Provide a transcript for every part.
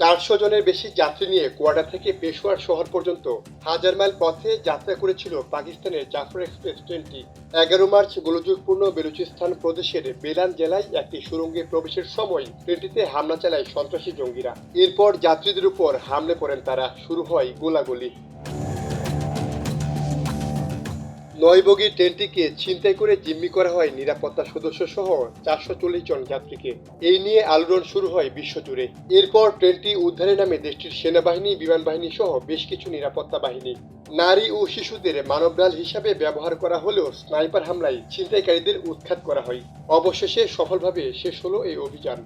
চারশো জনের বেশি যাত্রী নিয়ে কোয়াডা থেকে পেশোয়ার শহর পর্যন্ত হাজার মাইল পথে যাত্রা করেছিল পাকিস্তানের জাফর এক্সপ্রেস ট্রেনটি। এগারো মার্চ গোলযোগপূর্ণ বেলুচিস্তান প্রদেশের বেলান জেলায় একটি সুরঙ্গে প্রবেশের সময় ট্রেনটিতে হামলা চালায় সন্ত্রাসী জঙ্গিরা। এরপর যাত্রীদের উপর হামলে করেন তারা। শুরু হয় গোলাগুলি। নয় বগির ট্রেনটিকে ছিনতাই করে জিম্মি করা হয় নিরাপত্তা সদস্য সহ চারশো চল্লিশ জন যাত্রীকে। এই নিয়ে আলোড়ন শুরু হয় বিশ্বজুড়ে। এরপর ট্রেনটি উদ্ধারের নামে দেশটির সেনাবাহিনী বিমান বাহিনী সহ বেশ কিছু নিরাপত্তা বাহিনী। নারী ও শিশুদের মানবডাল হিসাবে ব্যবহার করা হলেও স্নাইপার হামলায় ছিনতাইকারীদের উৎখাত করা হয়। অবশেষে সফলভাবে শেষ হলো এই অভিযান।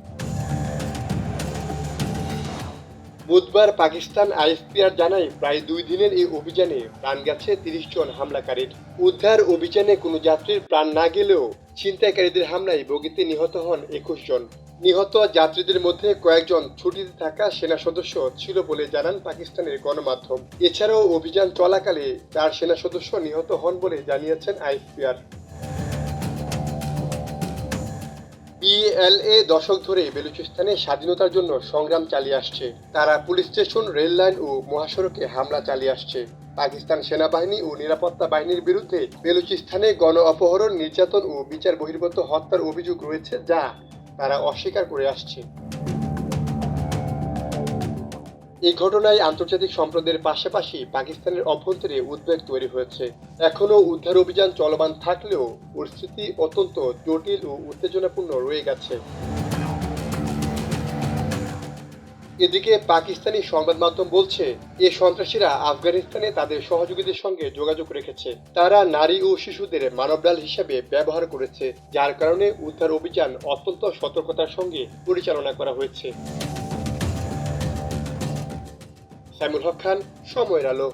বুধবার পাকিস্তান আইএসপিআর জানায়, প্রায় দুই দিনের এই অভিযানে প্রাণ গেছে তিরিশ জন হামলাকারীর। উদ্ধার অভিযানে কোনো যাত্রীর প্রাণ না গেলেও ছিনতাইকারীদের হামলায় বগিতে নিহত হন একুশ জন। নিহত যাত্রীদের মধ্যে কয়েকজন ছুটিতে থাকা সেনা সদস্য ছিল বলে জানান পাকিস্তানের গণমাধ্যম। এছাড়াও অভিযান চলাকালে চার সেনা সদস্য নিহত হন বলে জানিয়েছেন আইএসপিআর বিএলএ দশক ধরে বেলুচিস্তানে স্বাধীনতার জন্য সংগ্রাম চালিয়ে আসছে। তারা পুলিশ স্টেশন, রেল লাইন ও মহাসড়কে হামলা চালিয়ে আসছে। পাকিস্তান সেনাবাহিনী ও নিরাপত্তা বাহিনীর বিরুদ্ধে বেলুচিস্তানে গণ অপহরণ, নির্যাতন ও বিচার বহির্গত হত্যার অভিযোগ রয়েছে যা তারা অস্বীকার করে আসছে। এই ঘটনায় আন্তর্জাতিক সম্প্রদায়ের পাশাপাশি পাকিস্তানের অভ্যন্তরে উদ্বেগ তৈরি হয়েছে। এখনও উদ্ধার অভিযান চলমান থাকলেও পরিস্থিতি অত্যন্ত জটিল ও উত্তেজনাপূর্ণ রয়ে গেছে। এদিকে পাকিস্তানি সংবাদ মাধ্যম বলছে, এ সন্ত্রাসীরা আফগানিস্তানে তাদের সহযোগীদের সঙ্গে যোগাযোগ রেখেছে। তারা নারী ও শিশুদের মানবডাল হিসাবে ব্যবহার করেছে, যার কারণে উদ্ধার অভিযান অত্যন্ত সতর্কতার সঙ্গে পরিচালনা করা হয়েছে। সাইমুল হক খান সময়ের আলো।